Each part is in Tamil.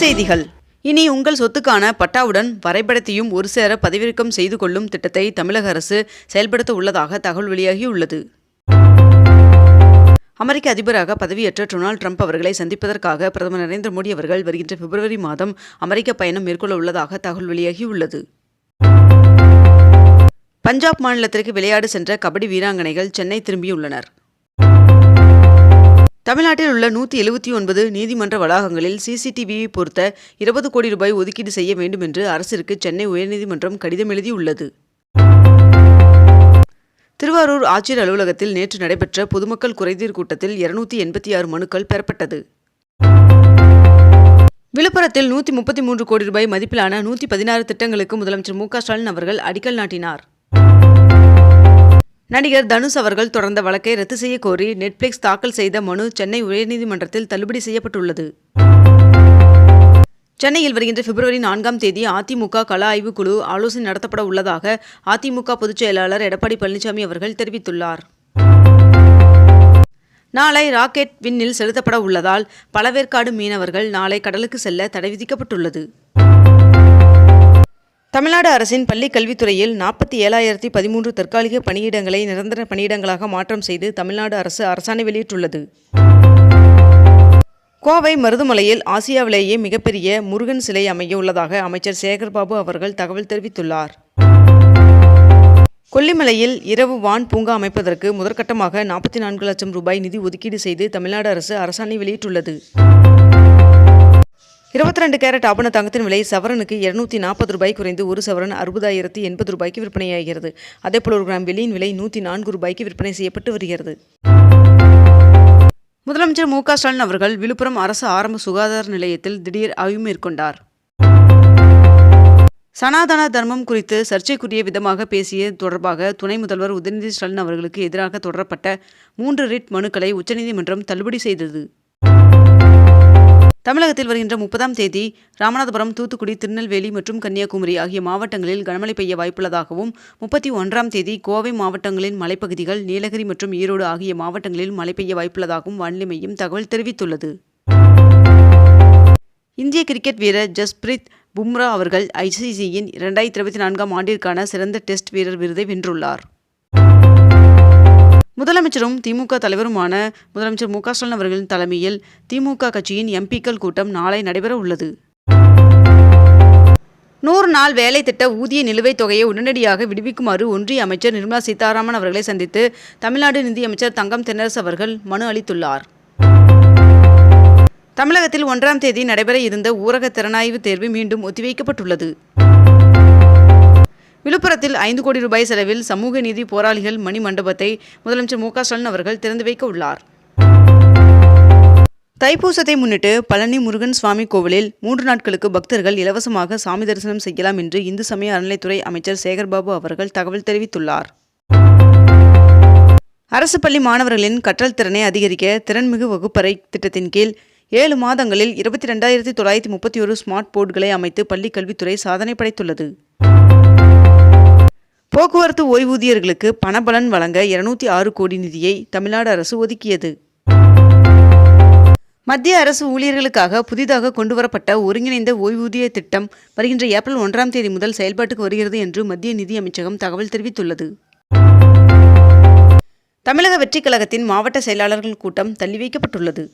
செய்திகள். இனி உங்கள் சொத்துக்கான பட்டாவுடன் வரைபடத்தையும் ஒரு சேர பதிவிறக்கம் செய்து கொள்ளும் திட்டத்தை தமிழக அரசு செயல்படுத்த உள்ளதாக தகவல் வெளியாகியுள்ளது. அமெரிக்க அதிபராக பதவியேற்ற டொனால்ட் ட்ரம்ப் அவர்களை சந்திப்பதற்காக பிரதமர் நரேந்திர மோடி அவர்கள் வருகின்ற பிப்ரவரி மாதம் அமெரிக்க பயணம் மேற்கொள்ள உள்ளதாக தகவல் வெளியாகியுள்ளது. பஞ்சாப் மாநிலத்திற்கு விளையாடு சென்ற கபடி வீராங்கனைகள் சென்னை திரும்பியுள்ளனர். தமிழ்நாட்டில் உள்ள நூற்றி எழுபத்தி ஒன்பது நீதிமன்ற வளாகங்களில் சிசிடிவியை பொருத்த இருபது கோடி ரூபாய் ஒதுக்கீடு செய்ய வேண்டும் என்று அரசிற்கு சென்னை உயர்நீதிமன்றம் கடிதம் எழுதியுள்ளது. திருவாரூர் ஆட்சியர் அலுவலகத்தில் நேற்று நடைபெற்ற பொதுமக்கள் குறைதீர் கூட்டத்தில் இருநூத்தி எண்பத்தி ஆறு மனுக்கள் பெறப்பட்டது. விழுப்புரத்தில் நூற்றி முப்பத்தி மூன்று கோடி ரூபாய் மதிப்பிலான நூற்றி பதினாறு திட்டங்களுக்கு முதலமைச்சர் மு க ஸ்டாலின் அவர்கள் அடிக்கல் நாட்டினார். நடிகர் தனுஷ் அவர்கள் தொடர்ந்த வழக்கை ரத்து செய்ய கோரி நெட்ஃபிளிக்ஸ் தாக்கல் செய்த மனு சென்னை உயர்நீதிமன்றத்தில் தள்ளுபடி செய்யப்பட்டுள்ளது. சென்னையில் வருகின்ற பிப்ரவரி நான்காம் தேதி அதிமுக கள ஆய்வுக் குழு ஆலோசனை நடத்தப்பட உள்ளதாக அதிமுக பொதுச் செயலாளர் எடப்பாடி பழனிசாமி அவர்கள் தெரிவித்துள்ளார். நாளை ராக்கெட் விண்ணில் செலுத்தப்பட உள்ளதால் பழவேற்காடு மீனவர்கள் நாளை கடலுக்கு செல்ல தடை விதிக்கப்பட்டுள்ளது. தமிழ்நாடு அரசின் பள்ளி கல்வித்துறையில் நாற்பத்தி ஏழாயிரத்தி பதிமூன்று தற்காலிக பணியிடங்களை நிரந்தர பணியிடங்களாக மாற்றம் செய்து தமிழ்நாடு அரசு அரசாணை வெளியிட்டுள்ளது. கோவை மருதுமலையில் ஆசியாவிலேயே மிகப்பெரிய முருகன் சிலை அமைய உள்ளதாக அமைச்சர் சேகர்பாபு அவர்கள் தகவல் தெரிவித்துள்ளார். கொல்லிமலையில் இரவு வான் பூங்கா அமைப்பதற்கு முதற்கட்டமாக நாற்பத்தி நான்கு லட்சம் ரூபாய் நிதி ஒதுக்கீடு செய்து தமிழ்நாடு அரசு அரசாணை வெளியிட்டுள்ளது. இருபத்தி ரெண்டு கேரட் ஆபண தங்கத்தின் விலை சவரனுக்கு இருநூத்தி நாற்பது ரூபாய் குறைந்து ஒரு சவரன் அறுபதாயிரத்தி எண்பது ரூபாய்க்கு விற்பனையாகிறது அதேபோல் ஒரு கிராம் வெள்ளியின் விலை நூற்றி நான்கு ரூபாய்க்கு விற்பனை செய்யப்பட்டு வருகிறது. முதலமைச்சர் மு க ஸ்டாலின் அவர்கள் விழுப்புரம் அரசு ஆரம்ப சுகாதார நிலையத்தில் திடீர் ஆய்வு மேற்கொண்டார். சனாதன தர்மம் குறித்து சர்ச்சைக்குரிய விதமாக பேசிய தொடர்பாக துணை முதல்வர் உதயநிதி ஸ்டாலின் அவர்களுக்கு எதிராக தொடரப்பட்ட மூன்று ரிட் மனுக்களை உச்சநீதிமன்றம் தள்ளுபடி செய்தது. தமிழகத்தில் வருகின்ற முப்பதாம் தேதி ராமநாதபுரம் தூத்துக்குடி திருநெல்வேலி மற்றும் கன்னியாகுமரி ஆகிய மாவட்டங்களில் கனமழை பெய்ய வாய்ப்புள்ளதாகவும் முப்பத்தி ஒன்றாம் தேதி கோவை மாவட்டங்களின் மலைப்பகுதிகள் நீலகிரி மற்றும் ஈரோடு ஆகிய மாவட்டங்களில் மழை பெய்ய வாய்ப்புள்ளதாகவும் வானிலை மையம் தகவல் தெரிவித்துள்ளது. இந்திய கிரிக்கெட் வீரர் ஜஸ்பிரீத் பும்ரா அவர்கள் ஐசிசியின் இரண்டாயிரத்தி இருபத்தி நான்காம் ஆண்டிற்கான சிறந்த டெஸ்ட் வீரர் விருதை வென்றுள்ளார். முதலமைச்சரும் திமுக தலைவருமான முதலமைச்சர் மு க ஸ்டாலின் அவர்களின் தலைமையில் திமுக கட்சியின் எம்பிக்கள் கூட்டம் நாளை நடைபெற உள்ளது. நூறு நாள் வேலை திட்ட ஊதிய நிலுவைத் தொகையை உடனடியாக விடுவிக்குமாறு ஒன்றிய அமைச்சர் நிர்மலா சீதாராமன் அவர்களை சந்தித்து தமிழ்நாடு நிதியமைச்சர் தங்கம் தென்னரசு அவர்கள் மனு அளித்துள்ளார். தமிழகத்தில் ஒன்றாம் தேதி நடைபெற இருந்த ஊரக திறனாய்வு தேர்வு மீண்டும் ஒத்திவைக்கப்பட்டுள்ளது. விழுப்புரத்தில் ஐந்து கோடி ரூபாய் செலவில் சமூக நீதி போராளிகள் மணி மண்டபத்தை முதலமைச்சர் மு க ஸ்டாலின் அவர்கள் திறந்து வைக்க உள்ளார். தைப்பூசத்தை முன்னிட்டு பழனி முருகன் சுவாமி கோவிலில் மூன்று நாட்களுக்கு பக்தர்கள் இலவசமாக சாமி தரிசனம் செய்யலாம் என்று இந்து சமய அறநிலைத்துறை அமைச்சர் சேகர்பாபு அவர்கள் தகவல் தெரிவித்துள்ளார். அரசு பள்ளி மாணவர்களின் கற்றல் திறனை அதிகரிக்க திறன்மிகு வகுப்பறை திட்டத்தின் கீழ் ஏழு மாதங்களில் இருபத்தி ரெண்டாயிரத்தி தொள்ளாயிரத்தி முப்பத்தி ஒரு ஸ்மார்ட் போர்டுகளை அமைத்து பள்ளி கல்வித்துறை சாதனை படைத்துள்ளது. போக்குவரத்து ஓய்வூதியர்களுக்கு பணபலன் வழங்க இருநூத்தி ஆறு கோடி நிதியை தமிழ்நாடு அரசு ஒதுக்கியது. மத்திய அரசு ஊழியர்களுக்காக புதிதாக கொண்டுவரப்பட்ட ஒருங்கிணைந்த ஓய்வூதிய திட்டம் வருகின்ற ஏப்ரல் ஒன்றாம் தேதி முதல் செயல்பாட்டுக்கு வருகிறது என்று மத்திய நிதி அமைச்சகம் தகவல் தெரிவித்துள்ளது. தமிழக வெற்றிக் கழகத்தின் மாவட்ட செயலாளர்கள் கூட்டம் தள்ளி வைக்கப்பட்டுள்ளது.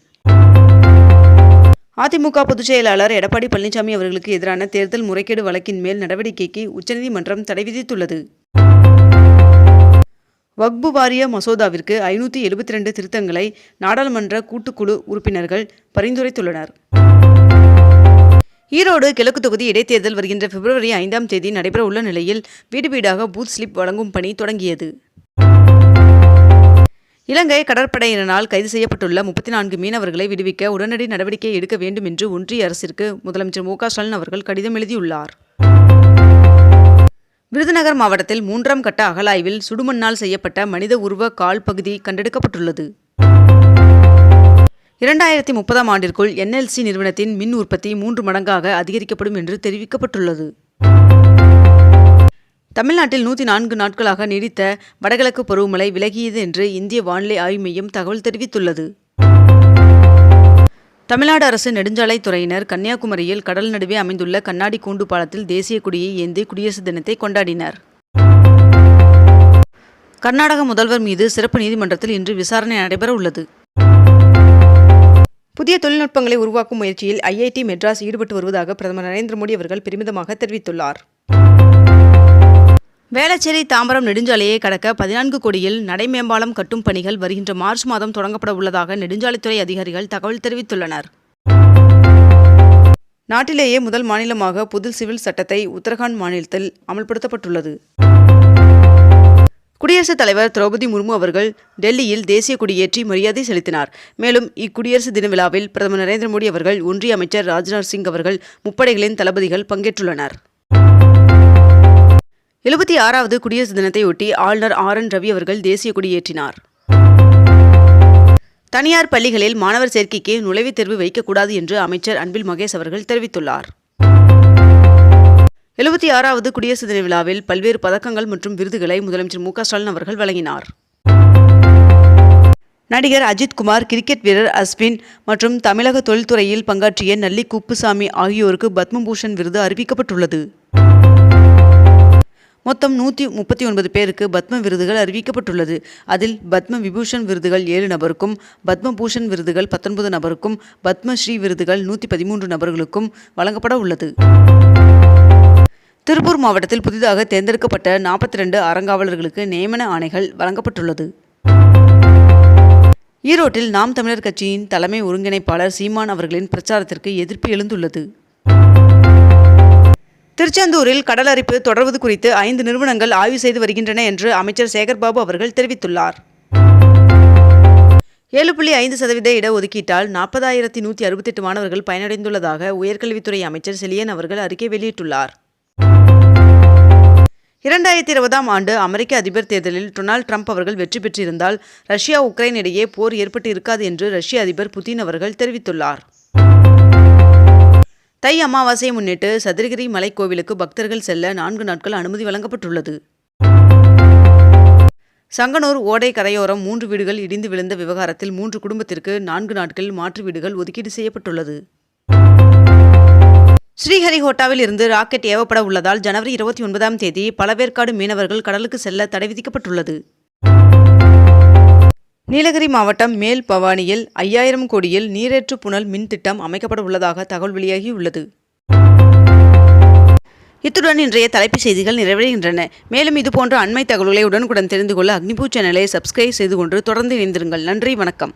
அதிமுக பொதுச் செயலாளர் எடப்பாடி பழனிசாமி அவர்களுக்கு எதிரான தேர்தல் முறைகேடு வழக்கின் மேல் நடவடிக்கைக்கு உச்சநீதிமன்றம் தடை விதித்துள்ளது. வக்பு வாரிய மசோதாவிற்கு ஐநூற்றி எழுபத்தி ரெண்டு திருத்தங்களை நாடாளுமன்ற கூட்டுக்குழு உறுப்பினர்கள் பரிந்துரைத்துள்ளனர். ஈரோடு கிழக்கு தொகுதி இடைத்தேர்தல் வருகின்ற பிப்ரவரி ஐந்தாம் தேதி நடைபெற உள்ள நிலையில் வீடு வீடாக பூத் ஸ்லிப் வழங்கும் பணி தொடங்கியது. இலங்கை கடற்படையினரால் கைது செய்யப்பட்டுள்ள முப்பத்தி நான்கு மீனவர்களை விடுவிக்க உடனடி நடவடிக்கை எடுக்க வேண்டும் என்று ஒன்றிய அரசிற்கு முதலமைச்சர் மு க ஸ்டாலின் அவர்கள் கடிதம் எழுதியுள்ளார். விருதுநகர் மாவட்டத்தில் மூன்றாம் கட்ட அகலாய்வில் சுடுமண்ணால் செய்யப்பட்ட மனித உருவ கால் பகுதி கண்டெடுக்கப்பட்டுள்ளது. இரண்டாயிரத்தி முப்பதாம் ஆண்டிற்குள் என்எல்சி நிறுவனத்தின் மின் உற்பத்தி மூன்று மடங்காக அதிகரிக்கப்படும் என்று தெரிவிக்கப்பட்டுள்ளது. தமிழ்நாட்டில் நூற்றி நான்கு நாட்களாக நீடித்த வடகிழக்கு பருவமழை விலகியது என்று இந்திய வானிலை ஆய்வு மையம் தகவல் தெரிவித்துள்ளது. தமிழ்நாடு அரசு நெடுஞ்சாலைத்துறையினர் கன்னியாகுமரியில் கடல் நடுவே அமைந்துள்ள கண்ணாடி கூண்டு பாலத்தில் தேசிய கொடியை ஏந்தி குடியரசு தினத்தை கொண்டாடினர். கர்நாடக முதல்வர் மீது சிறப்பு நீதிமன்றத்தில் இன்று விசாரணை நடைபெற உள்ளது புதிய தொழில்நுட்பங்களை உருவாக்கும் முயற்சியில் ஐஐடி மெட்ராஸ் ஈடுபட்டு வருவதாக பிரதமர் நரேந்திர மோடி அவர்கள் பெருமிதமாக தெரிவித்துள்ளார். வேளச்சேரி தாம்பரம் நெடுஞ்சாலையை கடக்க பதினான்கு கோடியில் நடைமேம்பாலம் கட்டும் பணிகள் வருகின்ற மார்ச் மாதம் தொடங்கப்பட உள்ளதாக நெடுஞ்சாலைத்துறை அதிகாரிகள் தகவல் தெரிவித்துள்ளனர். நாட்டிலேயே முதல் மாநிலமாக புது சிவில் சட்டத்தை உத்தரகாண்ட் மாநிலத்தில் அமல்படுத்தப்பட்டுள்ளது. குடியரசுத் தலைவர் திரௌபதி முர்மு அவர்கள் டெல்லியில் தேசிய கொடியேற்றி மரியாதை செலுத்தினார். மேலும் இக்குடியரசு தின விழாவில் பிரதமர் நரேந்திர மோடி அவர்கள் ஒன்றிய அமைச்சர் ராஜ்நாத் சிங் அவர்கள் முப்படைகளின் தளபதிகள் பங்கேற்றுள்ளனர். எழுபத்தி ஆறாவது குடியரசு தினத்தையொட்டி ஆளுநர் ஆர் என் ரவி அவர்கள் தேசிய கொடியேற்றினார் தனியார் பள்ளிகளில் மாணவர் சேர்க்கைக்கு நுழைவுத் தேர்வு வைக்கக்கூடாது என்று அமைச்சர் அன்பில் மகேஷ் அவர்கள் தெரிவித்துள்ளார். எழுபத்தி ஆறாவது குடியரசு தின விழாவில் பல்வேறு பதக்கங்கள் மற்றும் விருதுகளை முதலமைச்சர் மு ஸ்டாலின் அவர்கள் வழங்கினார். நடிகர் அஜித் குமார் கிரிக்கெட் வீரர் அஸ்வின் மற்றும் தமிழக தொழில்துறையில் பங்காற்றிய நல்லி குப்புசாமி ஆகியோருக்கு பத்மபூஷன் விருது அறிவிக்கப்பட்டுள்ளது. மொத்தம் நூற்றி முப்பத்தி ஒன்பது பேருக்கு பத்ம விருதுகள் அறிவிக்கப்பட்டுள்ளது. அதில் பத்ம விபூஷன் விருதுகள் ஏழு நபருக்கும் பத்ம பூஷன் விருதுகள் பத்தொன்பது நபருக்கும் பத்மஸ்ரீ விருதுகள் நூற்றி பதிமூன்று நபர்களுக்கும் வழங்கப்பட உள்ளது. திருப்பூர் மாவட்டத்தில் புதிதாக தேர்ந்தெடுக்கப்பட்ட நாற்பத்தி ரெண்டு அறங்காவலர்களுக்கு நியமன ஆணைகள் வழங்கப்பட்டுள்ளது. ஈரோட்டில் நாம் தமிழர் கட்சியின் தலைமை ஒருங்கிணைப்பாளர் சீமான் அவர்களின் பிரச்சாரத்திற்கு எதிர்ப்பு எழுந்துள்ளது. திருச்செந்தூரில் கடலரிப்பு தொடர்வது குறித்து ஐந்து நிறுவனங்கள் ஆய்வு செய்து வருகின்றன என்று அமைச்சர் சேகர்பாபு அவர்கள் தெரிவித்துள்ளார். ஏழு புள்ளி ஐந்து சதவீத இடஒதுக்கீட்டால் நாற்பதாயிரத்தி நூற்றி அறுபத்தெட்டு மாணவர்கள் பயனடைந்துள்ளதாக உயர்கல்வித்துறை அமைச்சர் செலியன் அவர்கள் அறிக்கை வெளியிட்டுள்ளார். இரண்டாயிரத்தி இருபதாம் ஆண்டு அமெரிக்க அதிபர் தேர்தலில் டொனால்ட் ட்ரம்ப் அவர்கள் வெற்றி பெற்றிருந்தால் ரஷ்யா உக்ரைன் இடையே போர் ஏற்பட்டு இருக்காது என்று ரஷ்ய அதிபர் புதின் அவர்கள் தெரிவித்துள்ளார். தை அமாவாசையை முன்னிட்டு சதுரகிரி மலைக்கோவிலுக்கு பக்தர்கள் செல்ல நான்கு நாட்கள் அனுமதி வழங்கப்பட்டுள்ளது. சங்கனூர் ஓடை கரையோரம் மூன்று வீடுகள் இடிந்து விழுந்த விவகாரத்தில் மூன்று குடும்பத்திற்கு நான்கு நாட்கள் மாற்று வீடுகள் ஒதுக்கீடு செய்யப்பட்டுள்ளது. ஸ்ரீஹரிகோட்டாவில் இருந்து ராக்கெட் ஏவப்பட உள்ளதால் ஜனவரி இருபத்தி ஒன்பதாம் தேதி பழவேற்காடு மீனவர்கள் கடலுக்கு செல்ல தடை விதிக்கப்பட்டுள்ளது. நீலகிரி மாவட்டம் மேல் பவானியில் ஐயாயிரம் கோடியில் நீரேற்று புனல் மின் திட்டம் அமைக்கப்பட உள்ளதாக தகவல் வெளியாகியுள்ளது. இத்துடன் இன்றைய தலைப்புச் செய்திகள் நிறைவடைகின்றன. மேலும் இதுபோன்ற அண்மை தகவல்களை உடனுக்குடன் தெரிந்து கொள்ள அக்னிபூ சேனலை சப்ஸ்கிரைப் செய்து கொண்டு தொடர்ந்து இணைந்திருங்கள். நன்றி வணக்கம்.